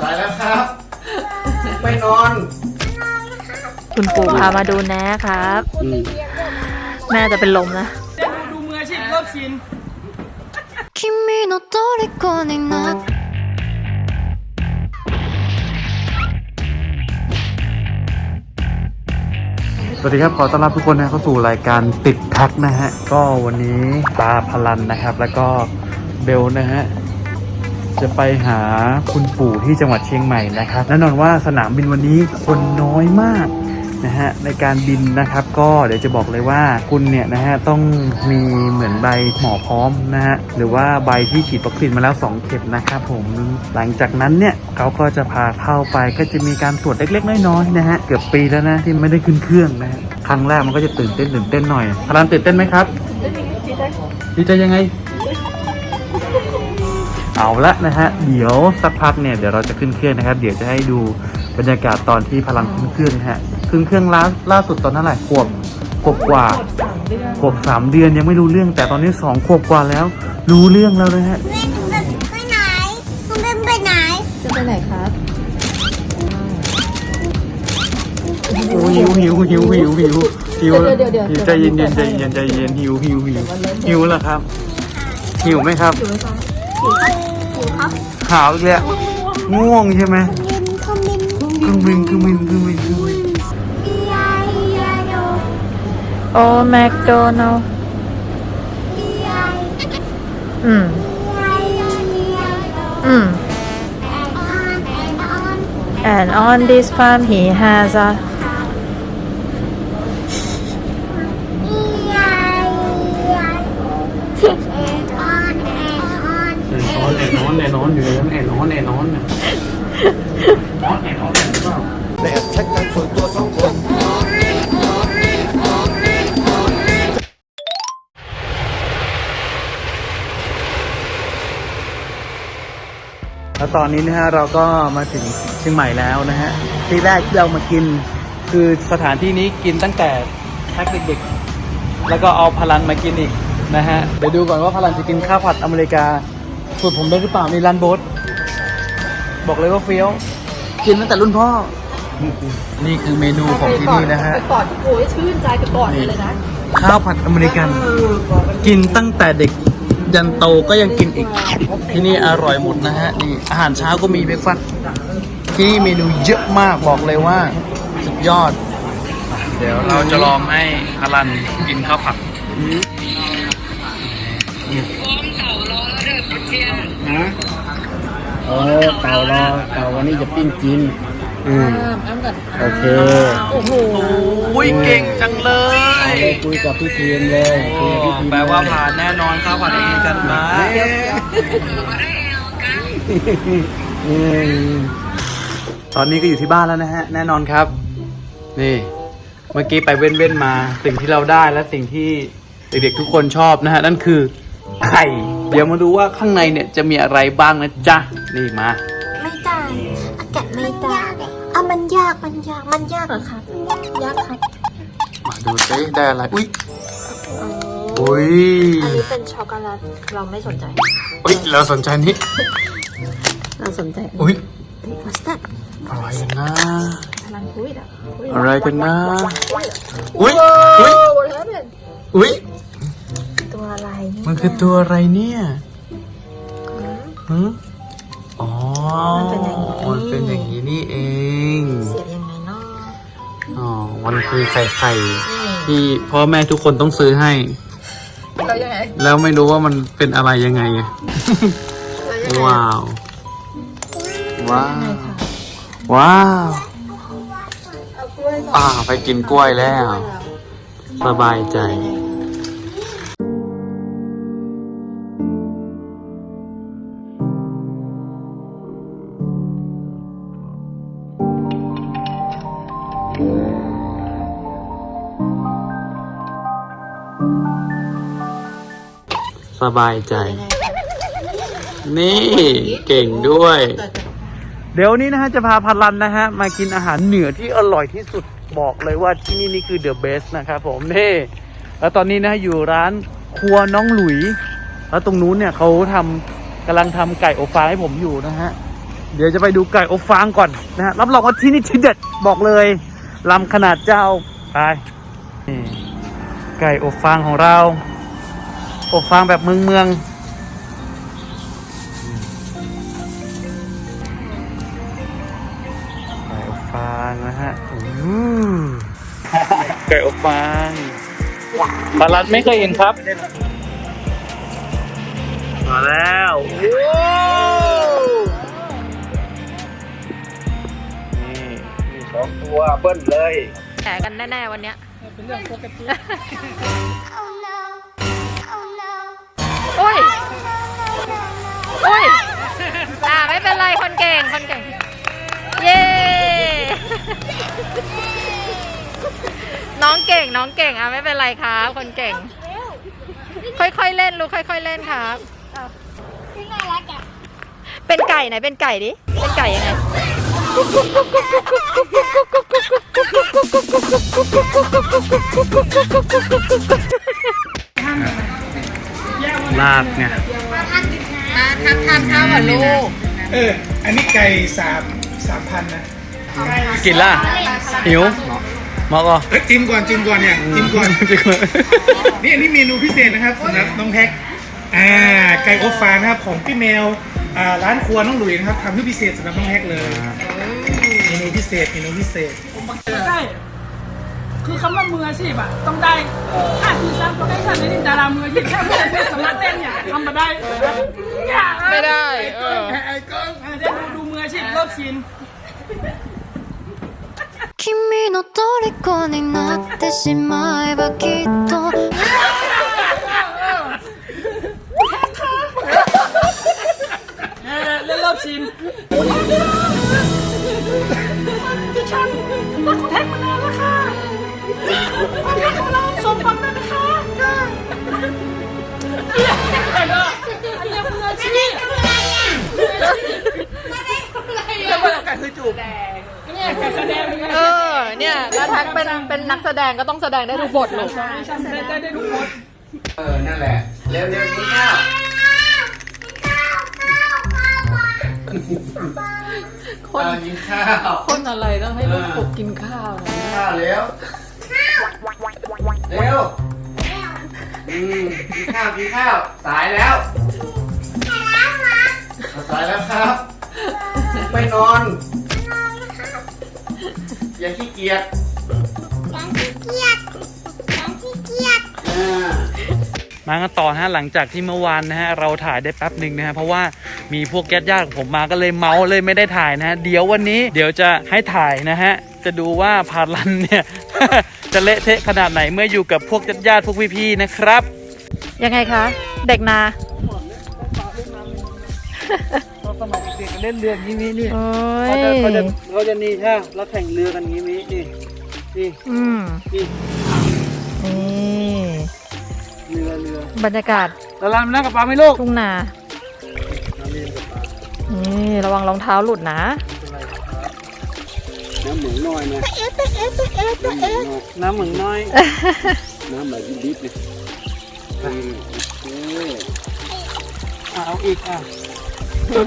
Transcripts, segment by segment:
สายแล้วครับ ไปนอน คุณปู่พามาดูแนะครับ อืม แม่จะเป็นลมนะ ดูมืออาชีพรอบชิน 君の虜になって สวัสดีครับ ขอต้อนรับทุกคนนะเข้าสู่รายการติดแท็กนะฮะ ก็วันนี้ตาพลันนะครับ แล้วก็เบลนะฮะ จะไปหาคุณปู่ที่จังหวัดเชียงใหม่นะครับแน่นอนว่าสนามบินวันนี้คนน้อยมากนะฮะในการบินนะครับก็เดี๋ยวจะบอกเลยว่าคุณเนี่ยนะฮะต้องมีเหมือนใบหมอพร้อมนะฮะหรือว่าใบที่ฉีดวัคซีนมาแล้ว 2 เข็มนะครับผมหลังจากนั้นเนี่ยเขาก็จะพาเข้าไปก็จะมีการตรวจเล็กๆน้อยๆนะฮะเกือบปีแล้วนะที่ไม่ได้ขึ้นเครื่องนะฮะครั้งแรกมันก็จะตื่นเต้นตื่นเต้นหน่อยพลันตื่นเต้นไหมครับดีใจยังไง เอาละนะฮะ เดี๋ยวสักพักเนี่ยเดี๋ยวเราจะขึ้นเครื่องนะครับ เดี๋ยวจะให้ดูบรรยากาศตอนที่พลังขึ้นเครื่องนะฮะขึ้นเครื่องล่าล่าสุดตอนเท่าไหร่ขวบขวบกว่าขวบสามเดือนยังไม่รู้เรื่องแต่ตอนนี้สองขวบกว่าแล้ว รู้เรื่องแล้วนะฮะไปไหนคุณเป็นไปไหนจะไปไหนครับโอ้หิวหิวหิวหิวหิวหิวเดี๋ยวเดี๋ยวเดี๋ยวหิวใจเย็นเย็นใจเย็นใจเย็นหิวหิวหิวหิวแล้วครับ หิวไหมครับ หาวอีกแล้วง่วงใช่ไหมยินคอมเมนต์เครื่องบินเครื่องบินเครื่องบินเครื่องบินยายยายโดโอ้แมคโดนัลยายอืม ยายยายยายโดอืม แอนออนแอนออน and on this farm he has a แอนนอนแอนนอนหรือเปล่าแล้วตอนนี้นะฮะเราก็มาถึงเชียงใหม่แล้วนะฮะที่แรกที่เรามากิน คือสถานที่นี้กินตั้งแต่แพ็คเด็กๆแล้วก็เอาพลันมากินอีกนะฮะเดี๋ยวดูก่อนว่าพลันจะกินข้าวผัดอเมริกาสูตรผมได้หรือเปล่ามีรันโบสบอกเลยว่าเฟี้ยว กินตั้งแต่รุ่นพ่อ นี่คือเมนูของที่นี่นะฮะก่อนโอ้ยชื่นใจไปก่อนเลยนะ ข้าวผัดอเมริกัน กินตั้งแต่เด็กยันโตก็ยังกินอีก ที่นี่อร่อยหมดนะฮะนี่อาหารเช้าก็มีเบรกฟาสต์ที่นี่เมนูเยอะมากบอกเลยว่าสุดยอด เดี๋ยวเราจะลองให้อลันกินข้าวผัดฮะเอ อเต่ารอเต่าวันนี้จะปิ้งกินอืมโอเคโอ้โหอุ้ยเก่งจังเลยเลยคุยกับพี่ทีมเลยคุยกับพี่ทีมแปลว่าผ่านแน่นอนข้าวผัดอเมริกันนะอืมตอนนี้ก็อยู่ที่บ้านแล้วนะฮะ แน่นอนครับ นี่ เมื่อกี้ไปเว้นเว้นๆมา สิ่งที่เราได้และสิ่งที่เด็กๆทุกคนชอบนะฮะ นั่นคือไข่ เดี๋ยวมาดูว่าข้างในเนี่ยจะมีอะไรบ้างนะจ๊ะ นี่มา ไม่ได้ อากาศไม่ได้อะมันยาก มันยาก มันยากเหรอครับยากครับมาดูซิได้อะไร อุ้ยอุ้ยอันนี้เป็นช็อกโกแลต เราไม่สนใจ อุ้ยเราสนใจนี่เราสนใจ อุ้ยวัสดุอะไรกันนะพลังคุยอะอะไรกันนะ อุ้ยอุ้ยอุ้ยตัว อะไรมันคือตัวอะไรเนี่ยหืมอ๋อ มันเป็นอย่างนี้ มันเป็นอย่างนี้นี่เอง เสียบยังไงเนาะอ๋อ มันคือไข่ไข่ที่พ่อแม่ทุกคนต้องซื้อให้เรายังไงแล้วไม่รู้ว่ามันเป็นอะไรยังไงอะว้าว ว้าว ว้าวอ่าไปกินกล้วยแล้ว สบายใจ สบายใจ นี่ เก่งด้วย เดี๋ยวนี้นะฮะ จะพาพันลันนะฮะ มากินอาหารเหนือที่อร่อยที่สุดบอกเลยว่าที่นี่นี่คือเดอะเบสนะครับผมนี่แล้วตอนนี้นะฮะอยู่ร้านครัวน้องหลุย แล้วตรงนู้นเนี่ยเขาทำกำลังทำไก่อบฟางให้ผมอยู่นะฮะ เดี๋ยวจะไปดูไก่อบฟางก่อนนะฮะรับรองว่าที่นี่ที่เด็ดบอกเลยลำขนาดเจ้าไปนี่ไก่อบฟางของเรา อบฟางแบบเมืองเมืองไก่อบฟางนะฮะอู้หูไก่อบฟางปลาลัดไม่เคยเห็นครับ มาแล้วนี่มีสองตัวเบิ้ลเลยแข่กันแน่ ๆ วันเนี้ยเป็นเรื่องปกติ อ้ยโอ้ย อ่าไม่เป็นไรคนเก่งคนเก่ง เย้ น้องเก่งน้องเก่งอะไม่เป็นไรครับ คนเก่ง ค่อยๆเล่นลูกค่อย ๆ เล่นครับที่น่ารักอะเป็นไก่ไหนเป็นไก่ดิ เป็นไก่ยังไง ลาบไงมาทักทานข้าวกับลูกเออ อันนี้ไก่สามสามพันนะกินล่ะหิวมอกอเอ้ยจิ้มก่อนจิ้มก่อนเนี่ยจิ้มก่อนนี่อันนี้เมนูพิเศษนะครับสำหรับน้องแท็กอ่าไก่อบฟางนะครับของพี่แมวอ่าร้านครัวน้องหลุยนะครับทำเพื่อพิเศษสำหรับน้องแท็กเลยเมนูพิเศษเมนูพิเศษใช่ คือคำว่ามืออาชีพอะต้องได้ถ้าคือซับก็ได้ค่ะนี่ดารามืออาชีพแค่มืออาชีพสามารถเต้นเนี่ยทำมาได้อย่า ไม่ได้เออ ไอ้กล้องเดี๋ยวดูดูมืออาชีพเลิฟซีน 君の虜になってしまえばきっと มหวังได้ไหมคะแต่ก็อันนี้มืออาชีพเรื่องว่าการคือจูบเนี่ยการแสดงเนี่ยเออ เนี่ยถ้าทักเป็นเป็นนักแสดงก็ต้องแสดงได้ทุกบทลูกฉันได้ได้ทุกคนเออ นั่นแหละ เร็วเร็วกินข้าวคน เออกินข้าวคนอะไรต้องให้ลูกปลุกกินข้าวกินข้าวเร็ว เร็วอืมกินข้าวกินข้าวสายแล้วสายแล้วครับไปนอน อย่าขี้เกียจฉันขี้เกียจฉันขี้เกียจอ่า มากันต่อนะฮะหลังจากที่เมื่อวานนะฮะเราถ่ายได้แป๊บหนึ่งนะฮะเพราะว่ามีพวกญาติญาติๆของผมมาก็เลยเมาเลยไม่ได้ถ่ายนะฮะเดี๋ยววันนี้เดี๋ยวจะให้ถ่ายนะฮะจะดูว่าพารันเนี่ย จะเละเทะขนาดไหนเมื่ออยู่กับพวกญาติญาติๆพวกพี่ๆนะครับ ยังไงคะ เด็กนาสมัยเด็กๆเล่นเรืออย่างนี้มีนี่โอ้เขายจะเขาจะเขาจะนี่ใช่แล้วแข่งเรือกันอย่างนี้มีนี่นี่อืมนี่นี่เรือเรือบรรยากาศแล้วรันมานั่งกับปลาไหมลูกทุ่งนานี่ระวังรองเท้าหลุดนะ น้ำหมูน้อยนะเอ๊ะเอ๊ะเอ๊ะเอ๊ะเอ๊ะน้ำเหมือนน้อย น้ำแบบดิบๆเลยอืมเอออะเอาอีกอะเรียก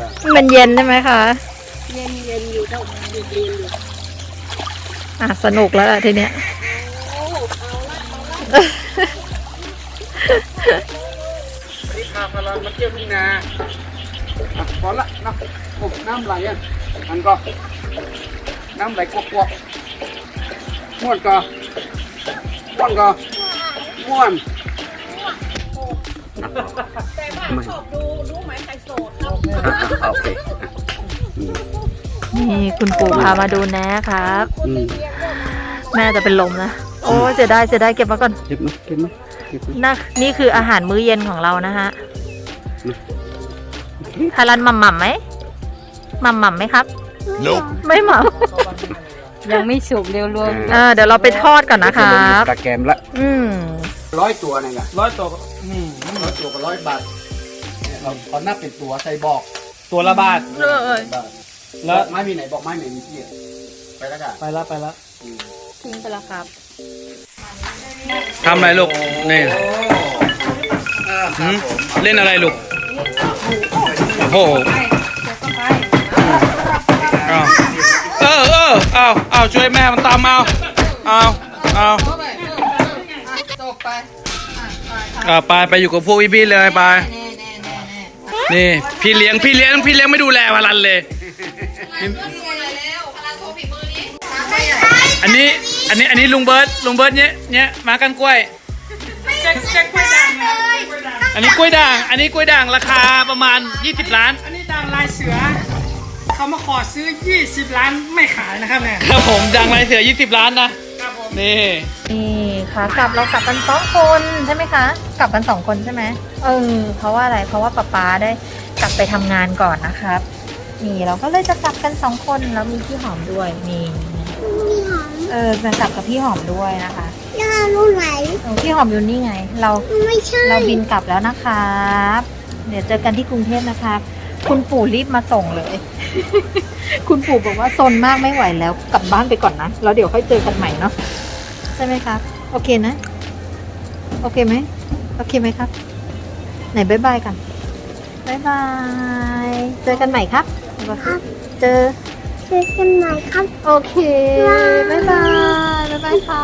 ว่ามันเย็นใช่ไหมคะ เย็นเย็นอยู่เท่าอะสนุกแล้วล่ะทีเนี้ยนี่พาพลันมาเที่ยวทุ่งนา อะพอละนะโอ้น้ำไหลอะอันก็ น้ำไหลกวกๆม้วนก็ม้วนก็ม้วนแต่ว่าชอบดูรู้ไหมใครโสดครับโอเคนี่คุณปู่พามาดูแนะครับ อืมแม่จะเป็นลมนะ โอ้เสียดายเสียดายเก็บมาก่อน เก็บไหมเก็บไหมเก็บไหมนะนี่คืออาหารมื้อเย็นของเรานะฮะ ทารันหม่ำหม่ำไหมหม่ำหม่ำไหมครับไม่หม่ำยังไม่สุกเร็วรวมเออเดี๋ยวเราไปทอดก่อนนะครับ ตะแกรมละอืมร้อยตัวนี่ไงร้อยตัวอืมร้อยตัวกับร้อยบาทเนี่ยเราเขานับเป็นตัวใส่บอกตัวละบาท เออ บาทแล้วไม้มีไหนบอกไม้ไหนมีที่ไปแล้วกันไปละไปละทิ้งไปแล้วครับ ทำอะไรลูกนี่อ่าคหืรับมผมเล่นอะไรลูก โอ้โหเอาเออเออเอาเอาช่วยแม่มันตามเอาเอาเอาเอาไปไปอยู่กับพวกพี่ๆเลยไปนี่พี่เลี้ยงพี่เลี้ยงพี่เลี้ยงไม่ดูแลพลันเลย อันนี้อันนี้อันนี้ลุงเบิร์ตลุงเบิร์ตเนี้ยเนี้ยมากันกล้วย จ็คแจ็คกล้วยด่างนะกล้วยด่างอันนี้กล้วยด่าง อันนี้กล้วยด่างราคาประมาณ 20 ล้าน อันนี้ด่างลายเสือ เขามาขอซื้อ 20 ล้านไม่ขายนะครับเนี่ย ครับผมด่างลายเสือ 20 ล้านนะ ครับผม นี่นี่ค่ะกลับเรากลับกันสองคนใช่ไหมคะ กลับกันสองคนใช่ไหมเออเพราะว่าอะไรเพราะว่าป๊าป๊าได้กลับไปทำงานก่อนนะครับ นี่เราก็เลยจะกลับกันสองคนแล้วมีพี่หอมด้วยนี่มีหอม เออจะกลับกับพี่หอมด้วยนะคะย่ารู้ไหนเออพี่หอมอยู่นี่ไง เราไม่ใช่เราบินกลับแล้วนะครับ เดี๋ยวเจอกันที่กรุงเทพนะครับ คุณปู่รีบมาส่งเลย คุณปู่บอกว่าซนมากไม่ไหวแล้ว กลับบ้านไปก่อนนะแล้วเดี๋ยวค่อยเจอกันใหม่เนาะใช่ไหมครับ โอเคนะ โอเคไหมโอเคไหมครับ ไหนบายบายกันบายบาย เจอกันใหม่ครับครับเจอ เจอกันใหม่ครับ โอเค บ๊ายบาย บ๊ายบายค่ะ